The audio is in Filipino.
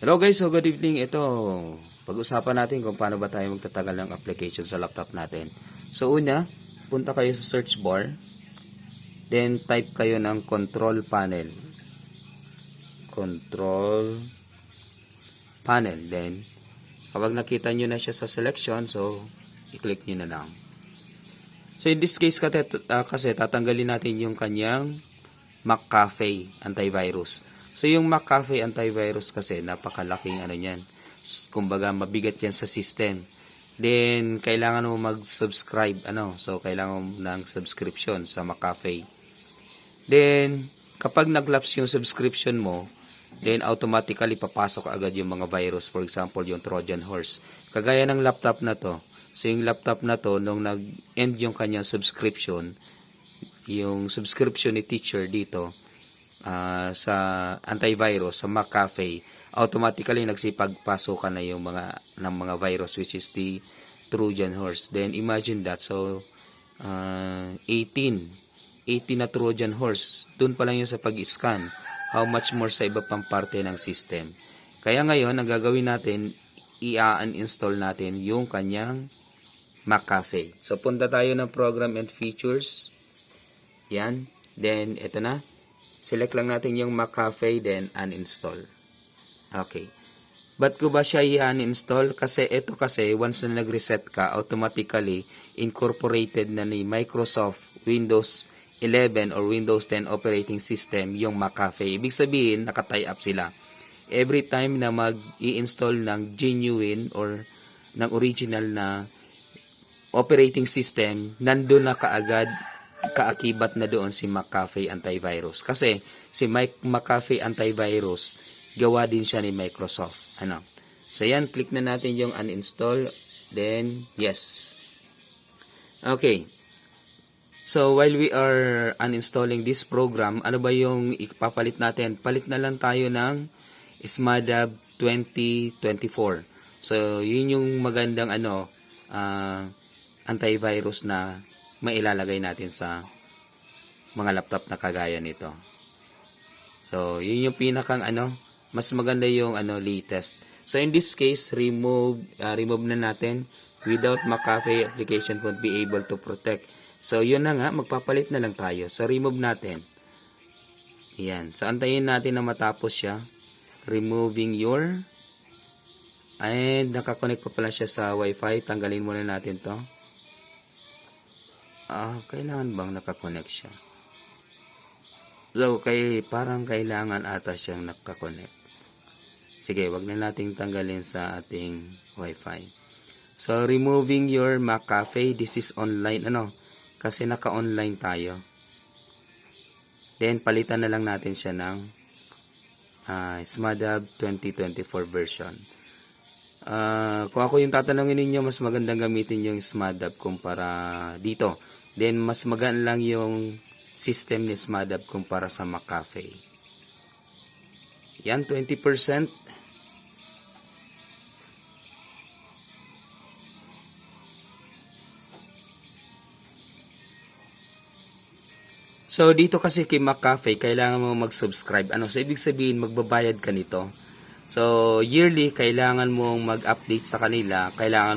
Hello guys, so good evening. Ito, pag-usapan natin kung paano ba tayo magtatagal ng application sa laptop natin. So una, punta kayo sa search bar. Then type kayo ng control panel. Control panel. Then, kapag nakita nyo na siya sa selection, so i-click nyo na lang. So in this case kasi, ah, kasi tatanggalin natin yung kanyang McAfee antivirus. So yung McAfee antivirus kasi napakalaking ano niyan. Kumbaga mabigat yan sa system. Then kailangan mo mag-subscribe ano. So kailangan mo ng subscription sa McAfee. Then kapag naglaps yung subscription mo, then automatically papasok agad yung mga virus. For example, yung Trojan horse. Kagaya ng laptop na to. So yung laptop na to nung nag-end yung kanyang subscription, yung subscription ni teacher dito ah, sa antivirus sa McAfee automatically nagsipagpasokan na yung mga ng mga virus which is the Trojan horse. Then imagine that. So ah, 18 18 na Trojan horse. Dun pa lang yun sa pag-scan. How much more sa iba pang parte ng system. Kaya ngayon ang gagawin natin i-uninstall natin yung kanyang McAfee so punta tayo ng program and features. Yan. Then, ito na. Select lang natin yung McAfee, then uninstall. Okay. Ba't ko ba siya i-uninstall? Kasi ito kasi, once na nag-reset ka, automatically incorporated na ni Microsoft Windows 11 or Windows 10 operating system yung McAfee. Ibig sabihin, nakatie up sila. Every time na mag-i-install ng genuine or ng original na operating system, nandun na kaagad kaakibat na doon si McAfee Antivirus. Kasi si Mike McAfee Antivirus, gawa din siya ni Microsoft. Ano? So yan, click na natin yung uninstall. Then, yes. Okay. So, while we are uninstalling this program, ano ba yung ipapalit natin? Palit na lang tayo ng SMADAB 2024. So, yun yung magandang ano, ah, antivirus na mailalagay natin sa mga laptop na kagaya nito. So, yun yung pinakang ano, mas maganda yung ano latest. So, in this case, remove ah, remove na natin without McAfee application won't be able to protect. So, yun na nga, magpapalit na lang tayo. So, remove natin. Yan. So, antayin natin na matapos siya. Removing your and nakakonect pa pala siya sa wifi. Tanggalin muna natin to. Ah, kailangan bang nakakonect siya? So, kay, parang kailangan ata siyang nakakonect. Sige, wag na nating tanggalin sa ating wifi. So, removing your McAfee. This is online, ano? Kasi naka-online tayo. Then, palitan na lang natin siya ng ah, SMADAB 2024 version. Ah, kung ako yung tatanungin ninyo, mas magandang gamitin yung SMADAB kumpara dito. Then, mas magaan lang yung system ni SMADAB kumpara sa McAfee. Yan, 20%. So, dito kasi kay McAfee, kailangan mo mag-subscribe. Ano? So, ibig sabihin, magbabayad ka nito. So, yearly, kailangan mong mag-update sa kanila. Kailangan